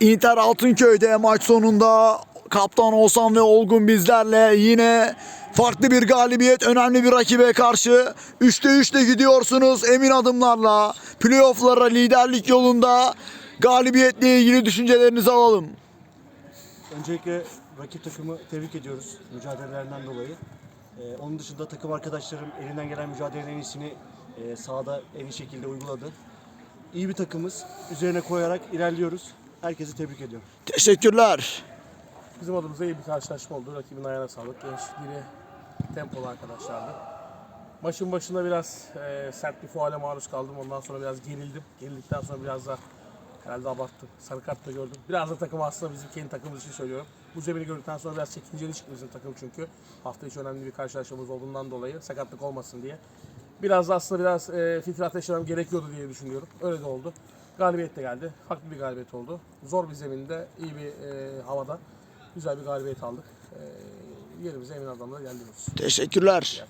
Inter Altınköy'de maç sonunda kaptan Oğuzhan ve Olgun bizlerle yine farklı bir galibiyet önemli bir rakibe karşı 3'te 3'te gidiyorsunuz emin adımlarla playofflara liderlik yolunda galibiyetle ilgili düşüncelerinizi alalım. Öncelikle rakip takımı tebrik ediyoruz mücadelelerinden dolayı. Ee, onun dışında takım arkadaşlarım elinden gelen mücadelenin en iyisini e, sahada en iyi şekilde uyguladı. İyi bir takımız. Üzerine koyarak ilerliyoruz. Herkesi tebrik ediyorum. Teşekkürler. Bizim adımıza iyi bir karşılaşma oldu. Rakibin ayağına sağlık. Gençliğini tempolu arkadaşlardı. Maçın başında biraz e, sert bir faale maruz kaldım. Ondan sonra biraz gerildim. Gerildikten sonra biraz da herhalde abarttım. Sarı kart da gördüm. Biraz da takım aslında bizim kendi takımımız için söylüyorum. Bu zemini gördükten sonra biraz çekinceli çıktı bizim takım çünkü. Hafta içi önemli bir karşılaşmamız olduğundan dolayı sakatlık olmasın diye. Biraz da aslında biraz e, filtre ateşlemem gerekiyordu diye düşünüyorum. Öyle de oldu. Galibiyet de geldi. Haklı bir galibiyet oldu. Zor bir zeminde, iyi bir e, havada güzel bir galibiyet aldık. E, yerimize emin adamla geldik. Teşekkürler.